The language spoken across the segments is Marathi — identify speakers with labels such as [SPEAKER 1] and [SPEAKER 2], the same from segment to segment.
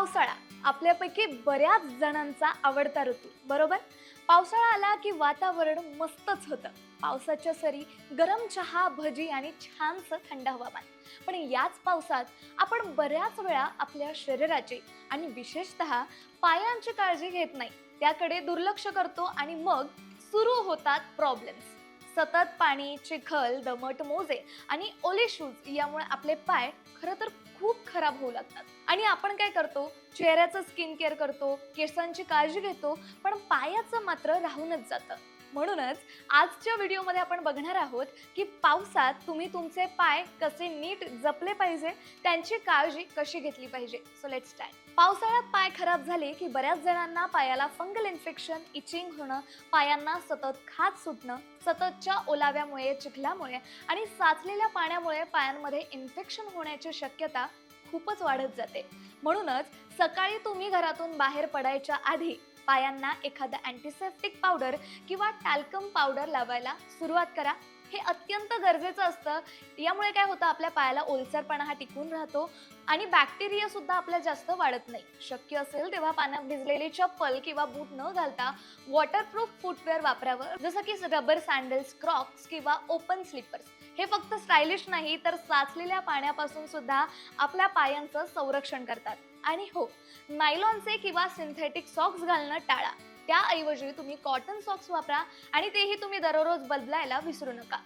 [SPEAKER 1] पावसाळा आपल्यापैकी बऱ्याच जणांचा आवडता ऋतू बरोबर? पावसाळा आला की वातावरण मस्तच होतं. पावसाच्या सरी गरम चहा भजी आणि छानसं थंड हवामान. पण याच पावसात आपण बऱ्याच वेळा आपल्या शरीराची आणि विशेषतः पायांची काळजी घेत नाही. त्याकडे दुर्लक्ष करतो आणि मग सुरू होतात प्रॉब्लेम्स सतत पाणी चिखल दमट मोजे आणि ओले शूज यामुळे आपले पाय खरं तर खूप खराब होऊ लागतात. आणि आपण काय करतो? चेहऱ्याचं स्किन केअर करतो केसांची काळजी घेतो पण पायाचं मात्र राहूनच जातं. म्हणूनच आजच्या व्हिडिओमध्ये आपण बघणार आहोत की पावसात तुम्ही तुमचे पाय कसे नीट जपले पाहिजे त्यांची काळजी कशी घेतली पाहिजे. सो लेट स्टार्ट पावसाळ्यात पाय खराब झाले की बऱ्याच जणांना पायाला फंगल इन्फेक्शन इचिंग होणं पायांना सतत खाज सुटणं सततच्या ओलाव्यामुळे चिखलामुळे आणि साचलेल्या पाण्यामुळे पायांमध्ये इन्फेक्शन होण्याची शक्यता खूपच वाढत जाते. म्हणूनच सकाळी तुम्ही घरातून बाहेर पडायच्या आधी पायांना एखादं अँटीसेप्टिक पावडर किंवा टॅल्कम पावडर लावायला सुरुवात करा. हे अत्यंत गरजेचं असतं. यामुळे काय होतं आपल्या पायाला ओलसरपणा हा टिकून राहतो आणि बॅक्टेरिया सुद्धा आपल्या जास्त वाढत नाही. शक्य असेल तेव्हा पाण्यात भिजलेली चप्पल किंवा बूट न घालता वॉटरप्रूफ फुटवेअर वापरावं. जसं की रबर सँडल्स क्रॉक्स किंवा ओपन स्लिपर्स हे फक्त स्टायलिश नाही तर साचलेल्या पाण्यापासून सुद्धा आपल्या पायांचं संरक्षण करतात. आणि हो नायलॉनचे किंवा सिंथेटिक सॉक्स घालणं टाळा. त्याऐवजी तुम्ही कॉटन सॉक्स वापरा आणि तेही तुम्ही दररोज बदलायला विसरू नका.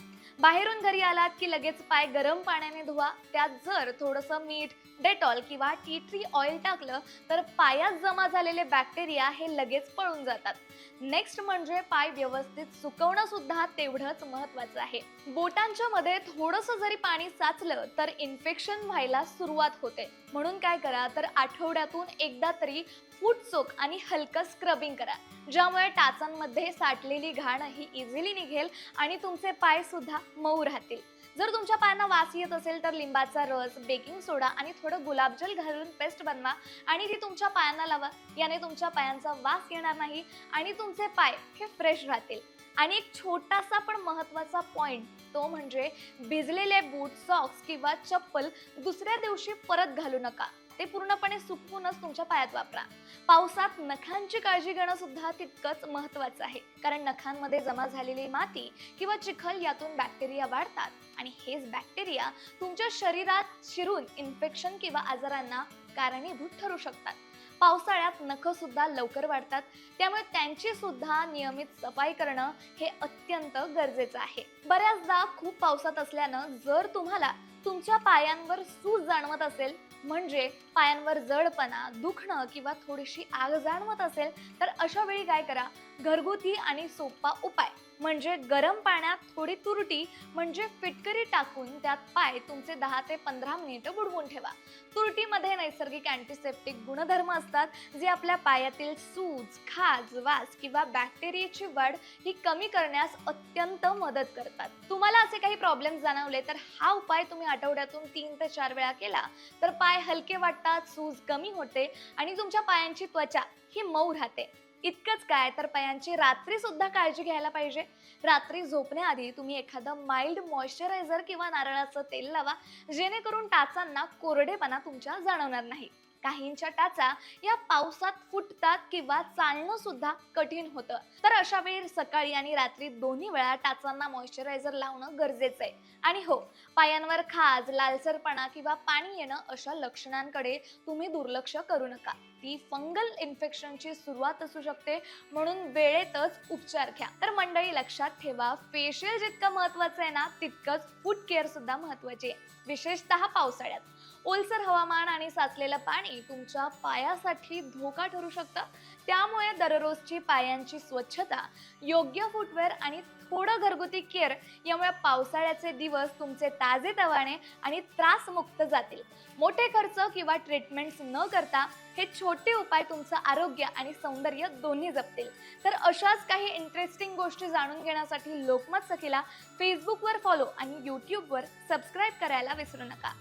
[SPEAKER 1] बाहेरून घरी आलात की लगेच पाय गरम पाण्याने धुवा. त्यात जर थोडंसं मीठ डेटॉल किंवा टी ट्री ऑइल टाकलं तर पायात जमा झालेले बॅक्टेरिया हे लगेच पळून जातात. नेक्स्ट म्हणजे पाय व्यवस्थित सुकवणं सुद्धा तेवढंच महत्वाचं आहे. बोटांच्या मध्ये थोडंसं जरी पाणी साचलं तर इन्फेक्शन व्हायला सुरुवात होते. म्हणून काय करा तर आठवड्यातून एकदा तरी फूट चोक आणि हलकं स्क्रबिंग करा. ज्यामुळे टाचांमध्ये साठलेली घाण ही इझिली निघेल आणि तुमचे पाय सुद्धा मऊ राहतील. जर तुमच्या पायांना वास येत असेल तर लिंबाचा रस बेकिंग सोडा आणि थोडं गुलाबजल घालून पेस्ट बनवा आणि ती तुमच्या पायांना लावा. याने तुमच्या पायांचा वास येणार नाही आणि तुमचे पाय हे फ्रेश राहतील. आणि एक छोटासा पण महत्त्वाचा पॉइंट तो म्हणजे भिजलेले बूट सॉक्स किंवा चप्पल दुसऱ्या दिवशी परत घालू नका. ते पूर्णपणे सुकवूनच तुमच्या पायात वापरा. पावसात नखांची काळजी घेणं सुद्धा तितकंच महत्वाचं आहे. कारण नखांमध्ये जमा झालेली माती किंवा चिखल यातून बॅक्टेरिया वाढतात. आणि हेच बॅक्टेरिया तुमच्या शरीरात शिरून इन्फेक्शन किंवा आजारांना कारणीभूत ठरू शकतात. पावसाळ्यात नख सुद्धा लवकर वाढतात. त्यामुळे त्यांची सुद्धा नियमित सफाई करणं हे अत्यंत गरजेचं आहे. बऱ्याचदा खूप पावसात असल्यानं जर तुम्हाला तुमच्या पायांवर सूज जाणवत असेल म्हणजे पायांवर जडपणा दुखणं किंवा थोडीशी आग जाणवत असेल तर अशा वेळी काय करा घरगुती आणि सोपा उपाय. म्हणजे गरम पाण्यात थोडी तुरटी म्हणजे फिटकरी टाकून त्यात पाय तुमचे दहा ते पंधरा मिनिटं बुडवून ठेवा. तुरटीमध्ये नैसर्गिक अँटीसेप्टिक गुणधर्म असतात जे आपल्या पायातील सूज खाज वास किंवा बॅक्टेरियाची वाढ ही कमी करण्यास अत्यंत मदत करतात. तुम्हाला असे काही प्रॉब्लेम जाणवले तर हा उपाय तुम्ही आठवड्यातून तीन ते चार वेळा केला. तर पाय हलके वाटतात सूज कमी होते आणि तुमच्या पायांची त्वचा ही मऊ राहते. इतकंच काय? तर पायांची रात्री सुद्धा काळजी घ्यायला पाहिजे. रात्री झोपण्याआधी तुम्ही एखादं माइल्ड मॉइश्चरायझर किंवा नारळाचं तेल लावा जेणेकरून टाचांना कोरडेपणा तुमच्या जाणवणार नाही. काहींच्या टाचा या पावसात फुटतात किंवा चालणं सुद्धा कठीण होतं. तर अशा वेळी सकाळी आणि रात्री दोन्ही वेळा टाचांना मॉइश्चरायझर लावणं गरजेचं आहे. आणि हो पायांवर खाज लालसरपणा किंवा पाणी येणं अशा लक्षणांकडे तुम्ही दुर्लक्ष करू नका. ती फंगल इन्फेक्शनची सुरुवात असू शकते म्हणून वेळेतच उपचार घ्या. तर मंडळी लक्षात ठेवा फेशियल जितकं महत्वाचं आहे ना तितकंच फूड केअर सुद्धा महत्वाची आहे. विशेषतः पावसाळ्यात. ओलसर हवामान आणि साचलेलं पाणी तुमच्या पायासाठी धोका ठरू शकतं. त्यामुळे दररोजची पायांची स्वच्छता योग्य फुटवेअर आणि थोडं घरगुती केअर यामुळे पावसाळ्याचे दिवस तुमचे ताजे तवाने आणि त्रासमुक्त जातील. मोठे खर्च किंवा ट्रीटमेंट्स न करता हे छोटे उपाय तुमचं आरोग्य आणि सौंदर्य दोन्ही जपतील. तर अशाच काही इंटरेस्टिंग गोष्टी जाणून घेण्यासाठी लोकमत सखीला फेसबुकवर फॉलो आणि यूट्यूबवर सबस्क्राईब करायला विसरू नका.